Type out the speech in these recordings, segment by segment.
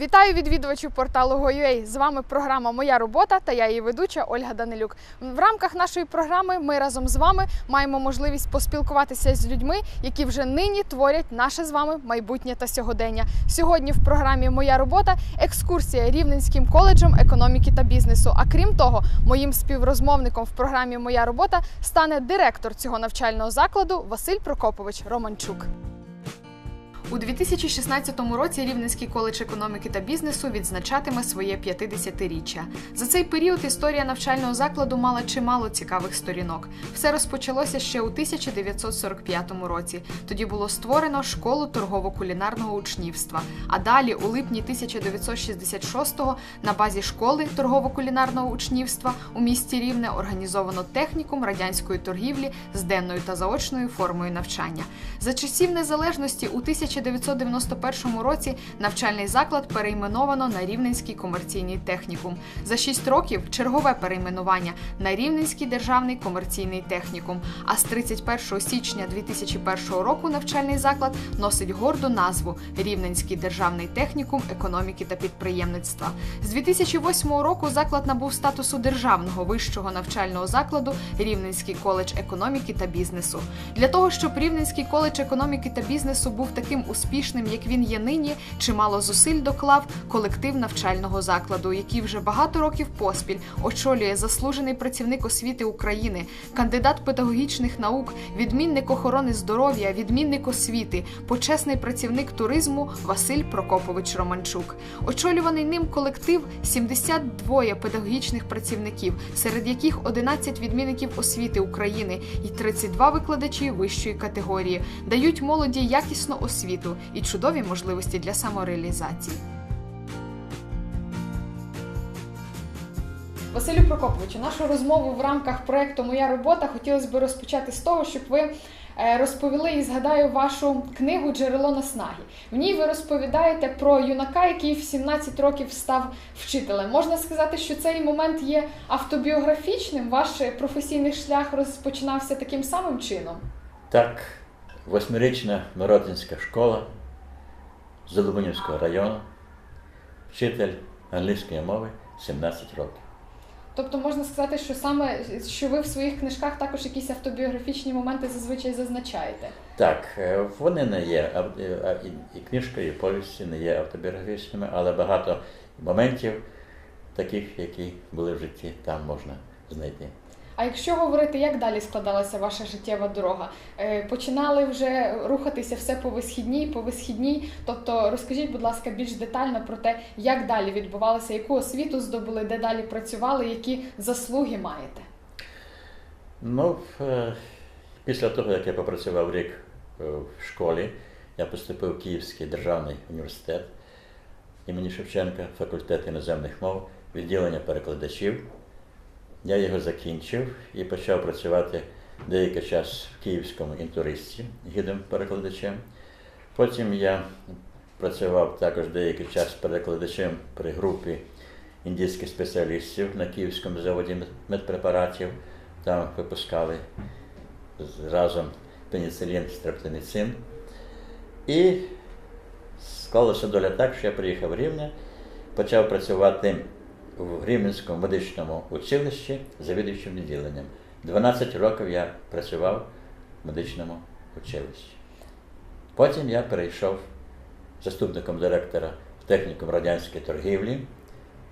Вітаю відвідувачів порталу Go.ua. З вами програма Моя робота та я її ведуча Ольга Данилюк. В рамках нашої програми ми разом з вами маємо можливість поспілкуватися з людьми, які вже нині творять наше з вами майбутнє та сьогодення. Сьогодні в програмі Моя робота екскурсія Рівненським коледжем економіки та бізнесу. А крім того, моїм співрозмовником в програмі Моя робота стане директор цього навчального закладу Василь Прокопович Романчук. У 2016 році Рівненський коледж економіки та бізнесу відзначатиме своє 50-річчя. За цей період історія навчального закладу мала чимало цікавих сторінок. Все розпочалося ще у 1945 році. Тоді було створено школу торгово-кулінарного учнівства. А далі, у липні 1966-го, на базі школи торгово-кулінарного учнівства у місті Рівне організовано технікум радянської торгівлі з денною та заочною формою навчання. За часів незалежності у 1991 році навчальний заклад перейменовано на Рівненський комерційний технікум. За 6 років чергове перейменування на Рівненський державний комерційний технікум. А з 31 січня 2001 року навчальний заклад носить горду назву Рівненський державний технікум економіки та підприємництва. З 2008 року заклад набув статусу державного вищого навчального закладу Рівненський коледж економіки та бізнесу. Для того, щоб Рівненський коледж економіки та бізнесу був таким успішним, як він є нині, чимало зусиль доклав колектив навчального закладу, який вже багато років поспіль очолює заслужений працівник освіти України, кандидат педагогічних наук, відмінник охорони здоров'я, відмінник освіти, почесний працівник туризму Василь Прокопович Романчук. Очолюваний ним колектив 72 педагогічних працівників, серед яких 11 відмінників освіти України і 32 викладачі вищої категорії, дають молоді якісну освіту і чудові можливості для самореалізації. Василю Прокоповичу, нашу розмову в рамках проекту Моя робота хотілося б розпочати з того, щоб ви е, розповіли і згадаю вашу книгу Джерело наснаги. В ній ви розповідаєте про юнака, який в 17 років став вчителем. Можна сказати, що цей момент є автобіографічним. Ваш професійний шлях розпочинався таким самим чином. Так, восьмирічна Миротинська школа Золобунівського району, вчитель англійської мови 17 років. Тобто можна сказати, що саме що ви в своїх книжках також якісь автобіографічні моменти зазвичай зазначаєте. Так, е, вони не є е, і книжка, і повісті не є автобіографічними, але багато моментів, таких, які були в житті, там можна знайти. А якщо говорити, як далі складалася ваша життєва дорога? Е, Починали вже рухатися все по висхідній, по висхідній. Тобто розкажіть, будь ласка, більш детально про те, як далі відбувалося, яку освіту здобули, де далі працювали, які заслуги маєте. Ну, е, після того, як я попрацював рік е, в школі, я поступив в Київський державний університет імені Шевченка, факультет іноземних мов, відділення перекладачів. Я його закінчив і почав працювати деякий час в Київському інтуристі, гідом-перекладачем. Потім я працював також деякий час перекладачем при групі індійських спеціалістів на Київському заводі медпрепаратів. Там випускали разом пеніцилін, стрептоніцин. І склалася доля так, що я приїхав в Рівне, почав працювати в Рівненському медичному училищі завідуючим відділенням. 12 років я працював в медичному училищі. Потім я перейшов заступником директора в технікум радянської торгівлі.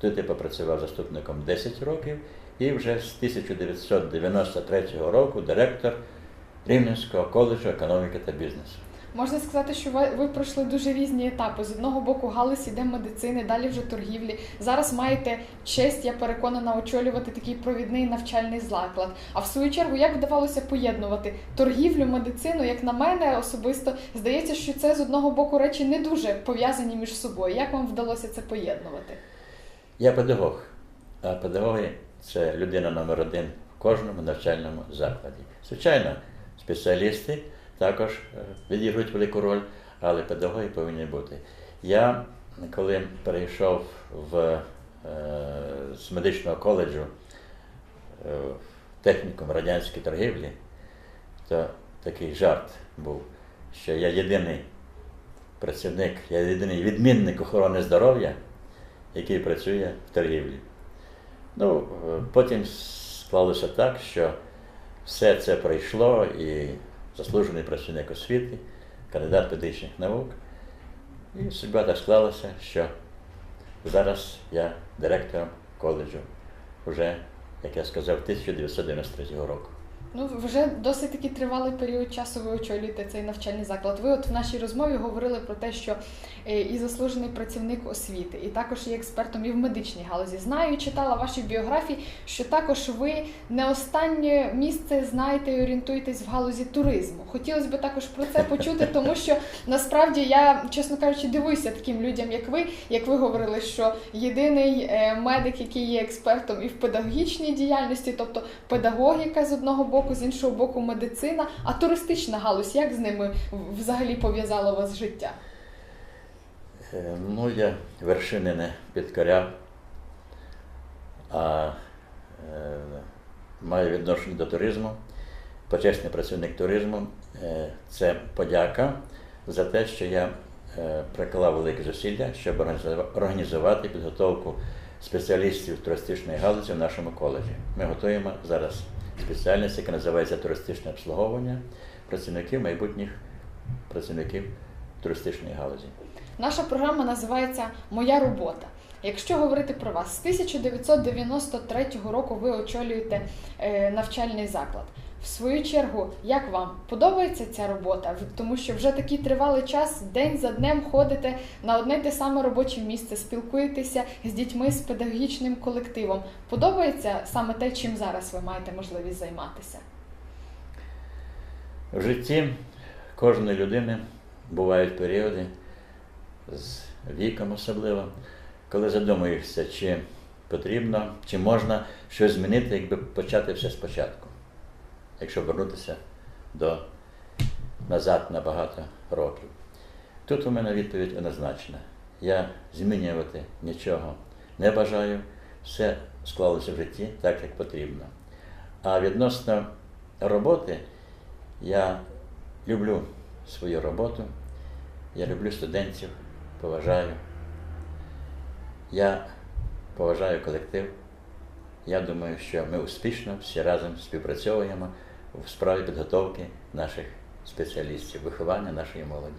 Тут я попрацював заступником 10 років і вже з 1993 року директор Рівненського коледжу економіки та бізнесу. Можна сказати, що ви, ви пройшли дуже різні етапи. З одного боку, галузь іде медицини, далі вже торгівлі. Зараз маєте честь, я переконана, очолювати такий провідний навчальний заклад. А в свою чергу, як вдавалося поєднувати торгівлю, медицину? Як на мене особисто здається, що це з одного боку речі не дуже пов'язані між собою. Як вам вдалося це поєднувати? Я педагог, а педагоги це людина номер один в кожному навчальному закладі. Звичайно, спеціалісти також е, відіграють велику роль, але педагоги повинні бути. Я, коли перейшов в, е, з медичного коледжу е, в технікум радянської торгівлі, то такий жарт був, що я єдиний працівник, я єдиний відмінник охорони здоров'я, який працює в торгівлі. Ну, потім склалося так, що все це пройшло і заслужений працівник освіти, кандидат педагогічних наук. І судьба так склалася, що зараз я директором коледжу вже, як я сказав, 1993 року. Ну, вже досить таки тривалий період часу ви очолюєте цей навчальний заклад. Ви от в нашій розмові говорили про те, що е, і заслужений працівник освіти, і також є експертом і в медичній галузі. Знаю, читала ваші біографії, що також ви не останнє місце знаєте і орієнтуєтесь в галузі туризму. Хотілося б також про це почути, тому що насправді я, чесно кажучи, дивуюся таким людям, як ви, як ви говорили, що єдиний е, медик, який є експертом і в педагогічній діяльності, тобто педагогіка з одного боку, з іншого боку, медицина, а туристична галузь, як з ними взагалі пов'язало вас життя? Е, Ну, я вершини не підкоряв, а е, маю відношення до туризму. Почесний працівник туризму е, це подяка за те, що я е, приклав великі зусилля, щоб організува- організувати підготовку спеціалістів туристичної галузі в нашому коледжі. Ми готуємо зараз спеціальність, яка називається туристичне обслуговування працівників, майбутніх працівників туристичної галузі. Наша програма називається Моя робота. Якщо говорити про вас, з 1993 року ви очолюєте е, навчальний заклад. В свою чергу, як вам подобається ця робота? Тому що вже такий тривалий час, день за днем ходите на одне те саме робоче місце, спілкуєтеся з дітьми, з педагогічним колективом. Подобається саме те, чим зараз ви маєте можливість займатися? В житті кожної людини бувають періоди з віком особливо, коли задумуєшся, чи потрібно, чи можна щось змінити, якби почати все спочатку, якщо вернутися до назад на багато років. Тут у мене відповідь однозначна. Я змінювати нічого не бажаю, все склалося в житті так, як потрібно. А відносно роботи, я люблю свою роботу, я люблю студентів, поважаю. Я поважаю колектив. Я думаю, що ми успішно всі разом співпрацьовуємо в справі підготовки наших спеціалістів, виховання нашої молоді.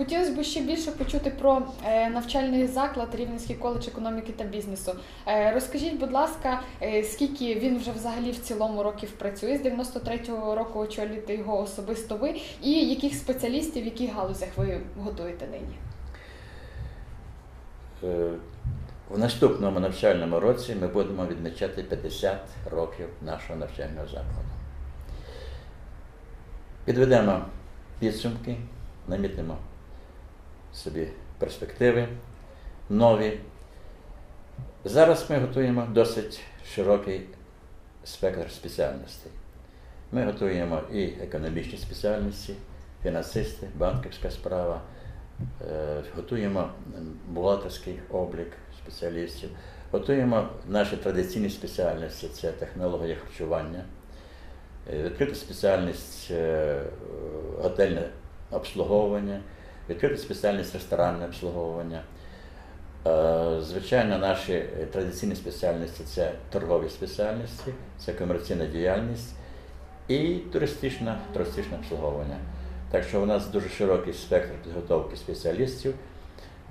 Хотілося б ще більше почути про е, навчальний заклад Рівненський коледж економіки та бізнесу. Е, розкажіть, будь ласка, е, скільки він вже взагалі в цілому років працює з 93-го року очолюєте його особисто ви, і яких спеціалістів, в яких галузях ви готуєте нині? В наступному навчальному році ми будемо відмічати 50 років нашого навчального закладу. Підведемо підсумки, намітимо собі перспективи нові. Зараз ми готуємо досить широкий спектр спеціальностей. Ми готуємо і економічні спеціальності, фінансисти, банківська справа, Е, готуємо бухгалтерський облік спеціалістів, готуємо наші традиційні спеціальності це технологія харчування, відкрита спеціальність е, готельне обслуговування, відкрита спеціальність ресторанне обслуговування. Е, Звичайно, наші е, традиційні спеціальності це торгові спеціальності, це комерційна діяльність і туристичне, туристичне обслуговування. Так що у нас дуже широкий спектр підготовки спеціалістів,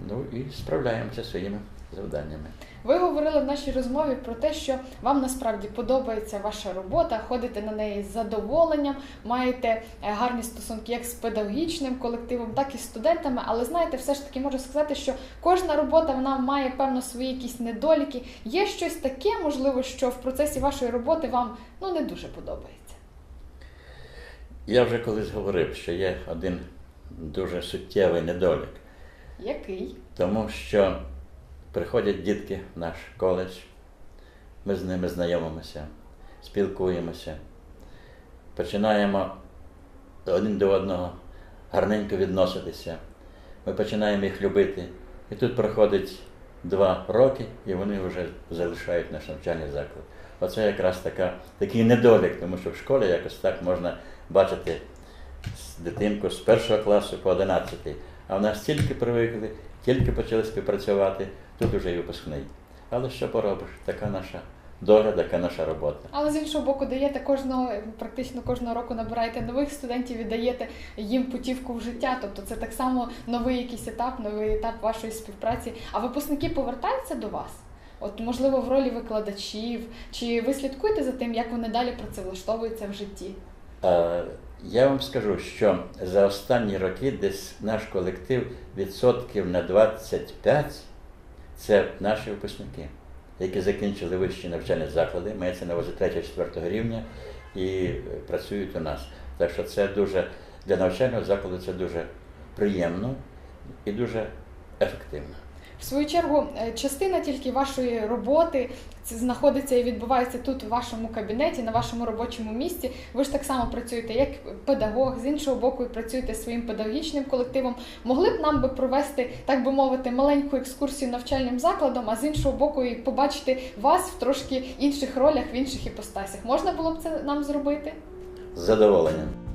ну і справляємося своїми завданнями. Ви говорили в нашій розмові про те, що вам насправді подобається ваша робота, ходите на неї з задоволенням, маєте е, гарні стосунки як з педагогічним колективом, так і з студентами. Але знаєте, все ж таки можу сказати, що кожна робота вона має певно свої якісь недоліки. Є щось таке, можливо, що в процесі вашої роботи вам ну не дуже подобається. Я вже колись говорив, що є один дуже суттєвий недолік, Який? тому що приходять дітки в наш коледж, ми з ними знайомимося, спілкуємося, починаємо один до одного гарненько відноситися. Ми починаємо їх любити. І тут проходить два роки, і вони вже залишають наш навчальний заклад. Оце якраз така, такий недолік, тому що в школі якось так можна бачити дитинку з першого класу по 11, А в нас тільки привикли, тільки почали співпрацювати, тут уже і випускний. Але що поробиш? Така наша доля, така наша робота. Але з іншого боку, даєте кожного, практично кожного року набираєте нових студентів і даєте їм путівку в життя. Тобто це так само новий якийсь етап, новий етап вашої співпраці. А випускники повертаються до вас? От, можливо, в ролі викладачів, чи ви слідкуєте за тим, як вони далі працевлаштовуються в житті? Е, Я вам скажу, що за останні роки десь наш колектив відсотків на 25 це наші випускники, які закінчили вищі навчальні заклади, мається на увазі 3-4 рівня і працюють у нас. Так що це дуже для навчального закладу це дуже приємно і дуже ефективно. В свою чергу, е, частина тільки вашої роботи це знаходиться і відбувається тут, у вашому кабінеті, на вашому робочому місці. Ви ж так само працюєте як педагог, з іншого боку, і працюєте своїм педагогічним колективом. Могли б нам би провести, так би мовити, маленьку екскурсію навчальним закладом, а з іншого боку, і побачити вас в трошки інших ролях, в інших іпостасях. Можна було б це нам зробити? З задоволенням.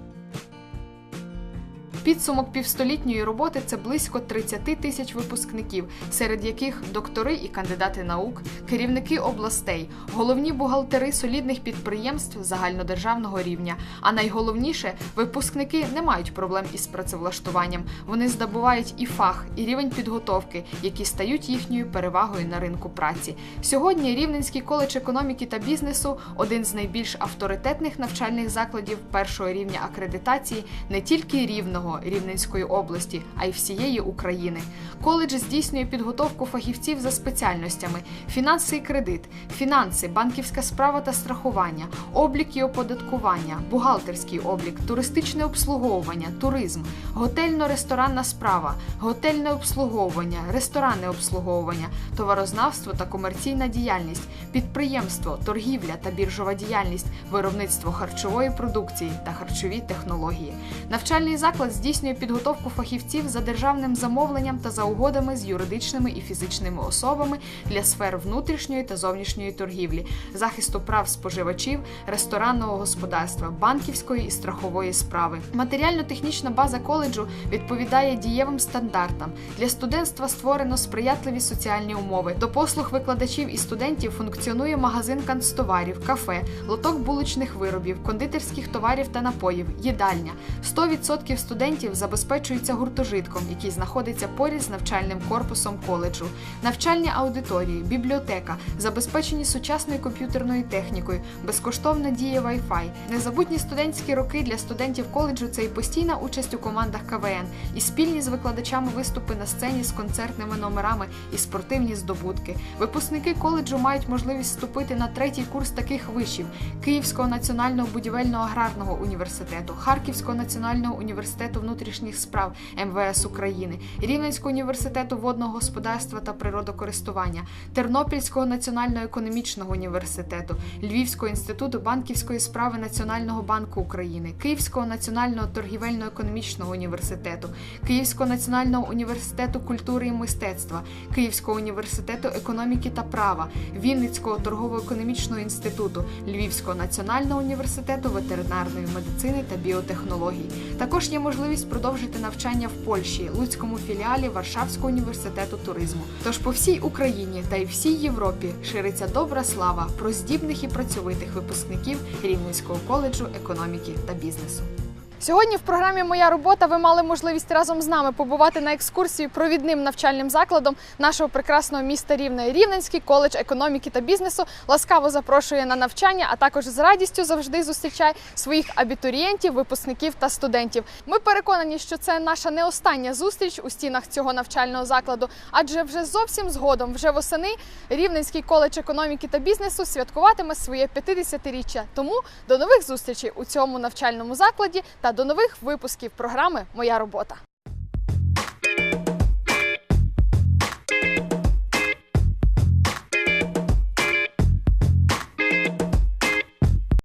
Підсумок півстолітньої роботи це близько 30 тисяч випускників, серед яких доктори і кандидати наук, керівники областей, головні бухгалтери солідних підприємств загальнодержавного рівня. А найголовніше, випускники не мають проблем із працевлаштуванням. Вони здобувають і фах, і рівень підготовки, які стають їхньою перевагою на ринку праці. Сьогодні Рівненський коледж економіки та бізнесу один з найбільш авторитетних навчальних закладів першого рівня акредитації не тільки рівного Рівненської області, а й всієї України. Коледж здійснює підготовку фахівців за спеціальностями: фінанси і кредит, фінанси, банківська справа та страхування, облік і оподаткування, бухгалтерський облік, туристичне обслуговування, туризм, готельно-ресторанна справа, готельне обслуговування, ресторанне обслуговування, товарознавство та комерційна діяльність, підприємство, торгівля та біржова діяльність, виробництво харчової продукції та харчові технології. Навчальний заклад здійснює підготовку фахівців за державним замовленням та за угодами з юридичними і фізичними особами для сфер внутрішньої та зовнішньої торгівлі, захисту прав споживачів, ресторанного господарства, банківської і страхової справи. Матеріально-технічна база коледжу відповідає дієвим стандартам. Для студентства створено сприятливі соціальні умови. До послуг викладачів і студентів функціонує магазин канцтоварів, кафе, лоток булочних виробів, кондитерських товарів та напоїв, їдальня. 100% студентів забезпечуються гуртожитком, який знаходиться поряд з навчальним корпусом коледжу. Навчальні аудиторії, бібліотека, забезпечені сучасною комп'ютерною технікою, безкоштовна діє Wi-Fi. Незабутні студентські роки для студентів коледжу це і постійна участь у командах КВН, і спільні з викладачами виступи на сцені з концертними номерами і спортивні здобутки. Випускники коледжу мають можливість вступити на третій курс таких вишів: Київського національного будівельно-аграрного університету, Харківського національного університету внутрішніх справ МВС України, Рівненського університету водного господарства та природокористування, Тернопільського національного економічного університету, Львівського інституту банківської справи Національного банку України, Київського національного торгівельно-економічного університету, Київського національного університету культури і мистецтва, Київського університету економіки та права, Вінницького торгово-економічного інституту, Львівського національного університету ветеринарної медицини та біотехнологій. Також є можливість продовжити навчання в Польщі, Луцькому філіалі Варшавського університету туризму. Тож по всій Україні та й всій Європі шириться добра слава про здібних і працьовитих випускників Рівненського коледжу економіки та бізнесу. Сьогодні в програмі Моя робота ви мали можливість разом з нами побувати на екскурсії провідним навчальним закладом нашого прекрасного міста Рівне. Рівненський коледж економіки та бізнесу ласкаво запрошує на навчання, а також з радістю завжди зустрічає своїх абітурієнтів, випускників та студентів. Ми переконані, що це наша не остання зустріч у стінах цього навчального закладу, адже вже зовсім згодом, вже восени, Рівненський коледж економіки та бізнесу святкуватиме своє 50-річчя. Тому до нових зустрічей у цьому навчальному закладі та до нових випусків програми Моя робота.